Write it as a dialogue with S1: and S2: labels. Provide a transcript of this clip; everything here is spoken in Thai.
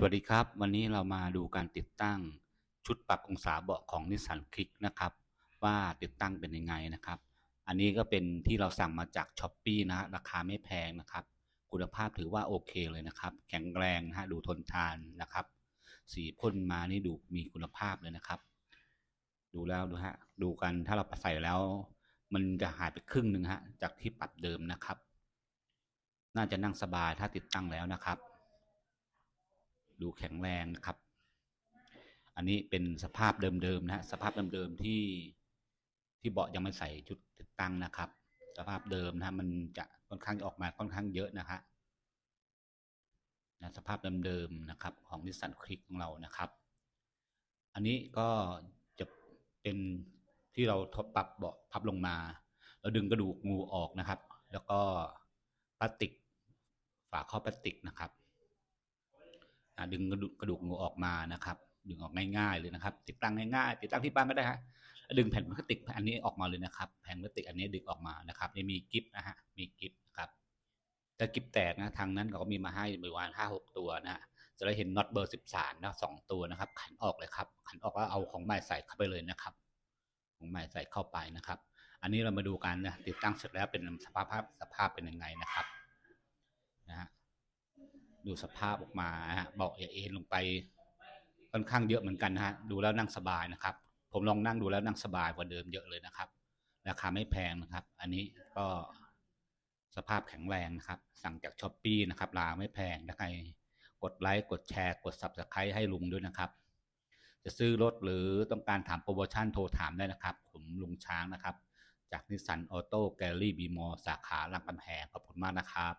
S1: สวัสดีครับ วันนี้เรามาดูการติดตั้งชุดปรับองศาเบาะของ Nissan Kick นะครับ ว่าติดตั้งเป็นยังไงนะครับ อันนี้ก็เป็นที่เราสั่งมาจาก s h อ p e e นะฮะราคาไม่แพงนะครับ คุณภาพถือว่าโอเคเลยนะครับ แข็งแรงนะฮะดูทนทานนะครับ สีพ่นมานี่ดูมีคุณภาพเลยนะครับ ดูแล้วดูฮะดูกันถ้าเราใส่แล้ว มันจะหายไปครึ่งหนึ่งฮะจากที่ปรับเดิมนะครับ น่าจะนั่งสบายถ้าติดตั้งแล้วนะครับ ดูแข็งแรงนะครับ อันนี้เป็นสภาพเดิมๆนะสภาพเดิมๆที่ที่เบาะยังไม่ใส่ชุดติดตั้งนะครับ สภาพเดิมนะมันจะค่อนข้างออกมาค่อนข้างเยอะนะฮะนะสภาพเดิมๆนะครับของนิสสันคลิกของเรานะครับ อันนี้ก็จะเป็นที่เราทดปรับเบาะพับลงมาแล้วดึงกระดูกงูออกนะครับ แล้วก็พลาสติกฝาครอบพลาสติกนะครับ ดึงกระดูกงูออกมานะครับ ดึงออกง่ายๆเลยนะครับ ติดตั้งง่ายๆติดตั้งที่บ้านก็ได้ฮะดึงแผ่นพลาสติกอันนี้ออกมาเลยนะครับ แผ่นพลาสติกอันนี้ดึงออกมานะครับนี่มีกิฟนะฮะมีกิฟนะครับถ้ากิฟแตกนะทางนั้นเขาก็มีมาให้ประมาณห้าหกตัวนะฮะจะได้เห็นน็อตเบอร์สิบสามนะสองตัวนะครับ ขันออกเลยครับ ขันออกแล้วเอาของใหม่ใส่เข้าไปเลยนะครับ ของใหม่ใส่เข้าไปนะครับ อันนี้เรามาดูกันนะติดตั้งเสร็จแล้วเป็นสภาพสภาพเป็นยังไงนะครับนะฮะ ดูสภาพออกมาฮะเบาะเอ็นลงไปค่อนข้างเยอะเหมือนกันนะฮะดูแล้วนั่งสบายนะครับ ผมลองนั่งดูแล้วนั่งสบายกว่าเดิมเยอะเลยนะครับ ราคาไม่แพงนะครับ อันนี้ก็สภาพแข็งแรงนะครับ สั่งจากช้อปปีนะครับราคาไม่แพงถ้าใครกดไลค์กดแชร์ กด subscribe ให้ลุงด้วยนะครับ จะซื้อรถหรือต้องการถามโปรโมชั่นโทรถามได้นะครับ ผมลุงช้างนะครับ จากนิสสันออโต้แกลลี่บีมอสาขาลำกำแหงขอบคุณมากนะครับ